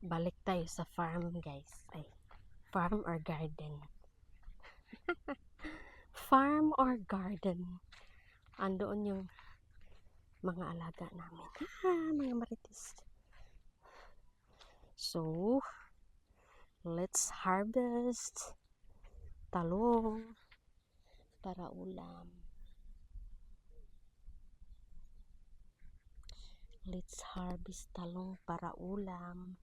balik tayo sa farm guys. Ay farm or garden? Farm or garden? Andoon yung mga alaga namin. Ah, mga marites. So let's harvest talong para ulam let's harvest talong para ulam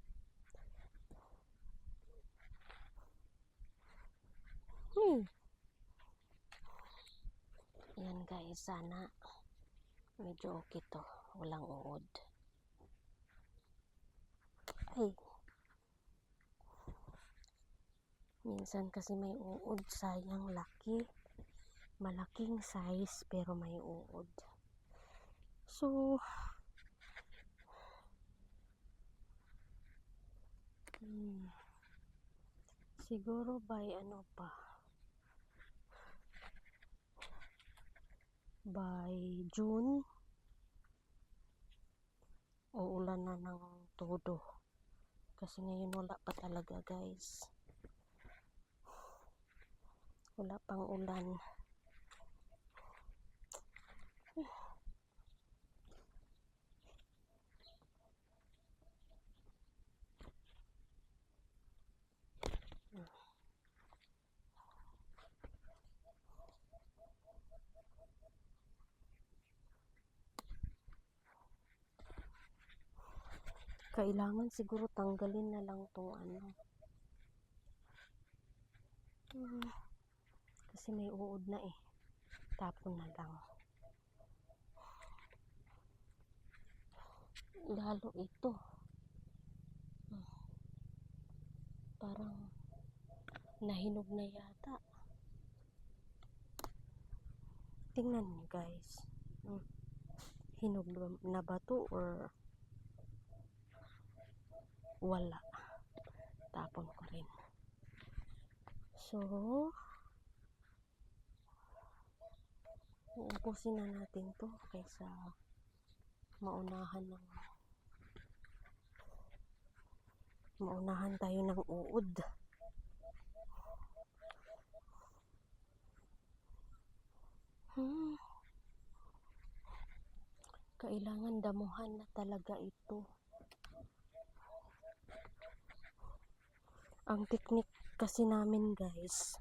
Hmm. Yan guys, sana medyo okay to. Walang uod. Ay. Minsan kasi may uod. Sayang laki. Malaking size pero may uod. So, hmm, siguro by ano pa, by June. Uulan na ng todo. Kasi ngayon wala pa talaga guys. Wala pang ulan kailangan siguro tanggalin na lang tong ano. Hmm, kasi may uod na eh. Tapon na lang. Lalo ito. Hmm, parang nahinog na yata. Tingnan niyo guys. Hmm, hinog na ba to or wala. Tapon ko rin. So uubusin na natin to kaysa maunahan ng maunahan tayo ng uod. Hmm. kailangan damuhan na talaga ito ang technique kasi namin guys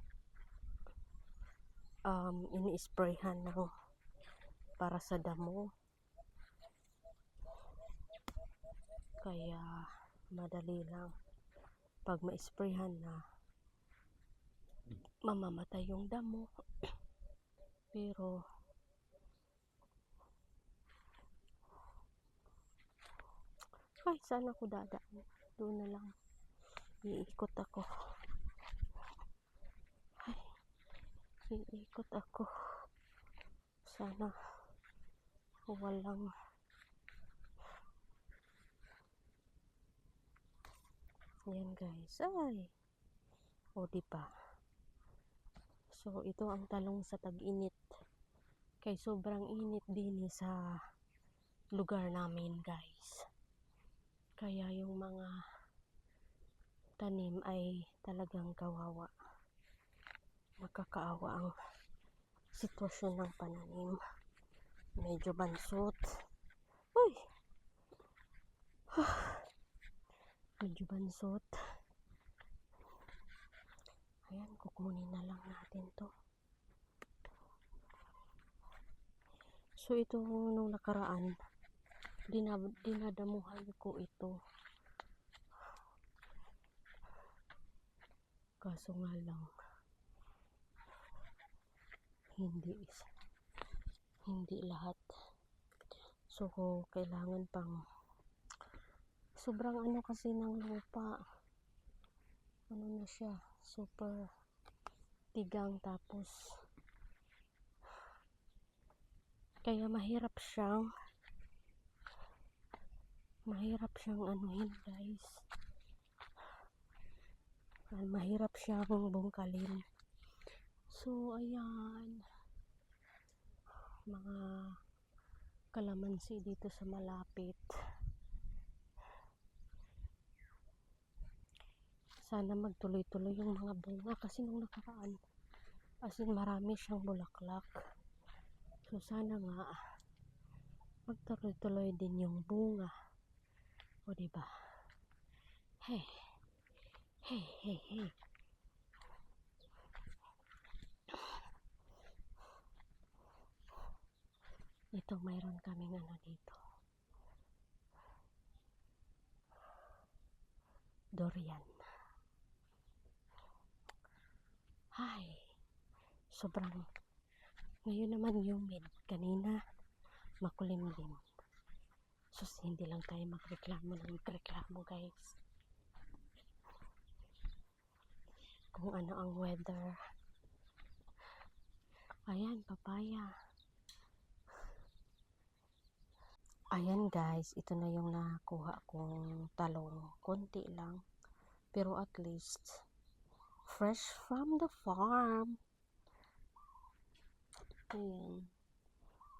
um, ini-sprayhan ng para sa damo. Kaya madali lang. Pag ma-sprayhan na mamamatay yung damo. Pero ay saan ako dadaan. Doon na lang iikot ako. Ay iikot ako. Sana walang yan guys. Ay! O di ba so ito ang talong sa tag-init. Kay sobrang init din eh sa lugar namin guys. Kaya yung mga tanim ay talagang kawawa. Nakakaawa ang sitwasyon ng pananim. Medyo bansot. Uy! Medyo bansot. Ayan kukunin na lang natin to. So ito nung nakaraan dinadamuhan ko ito kaso nga lang hindi hindi lahat. So kailangan pang sobrang ano kasi ng lupa. Ano na siya? Super tigang tapos. Kaya mahirap siyang mahirap siyang anuhin guys Ah, mahirap siyang bungkalin so ayan. Mga kalamansi dito sa malapit. Sana magtuloy-tuloy yung mga bunga kasi nung nakaraan as in marami siyang bulaklak. So sana nga magtuloy-tuloy din yung bunga. O diba hey hey hey hey ito mayroon kaming ano dito durian Ay, sobrang ngayon naman humid. Kanina, makulimlim. Sus, hindi lang tayo magreklamo ng magreklamo, guys. Kung ano ang weather. Ayan, papaya. Ayan, guys. Ito na yung nakuha kong talong. Konti lang. Pero at least, fresh from the farm. Ayan.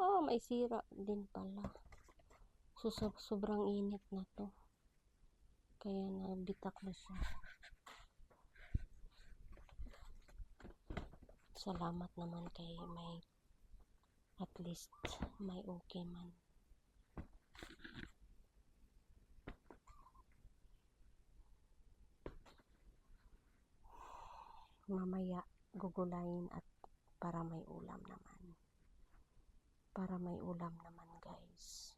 Oh, may sira din pala. So, so- sobrang init na to. Kaya nabitak na siya. Salamat naman kay may at least may okay man. Mamaya gugulayin at para may ulam naman. Para may ulam naman guys.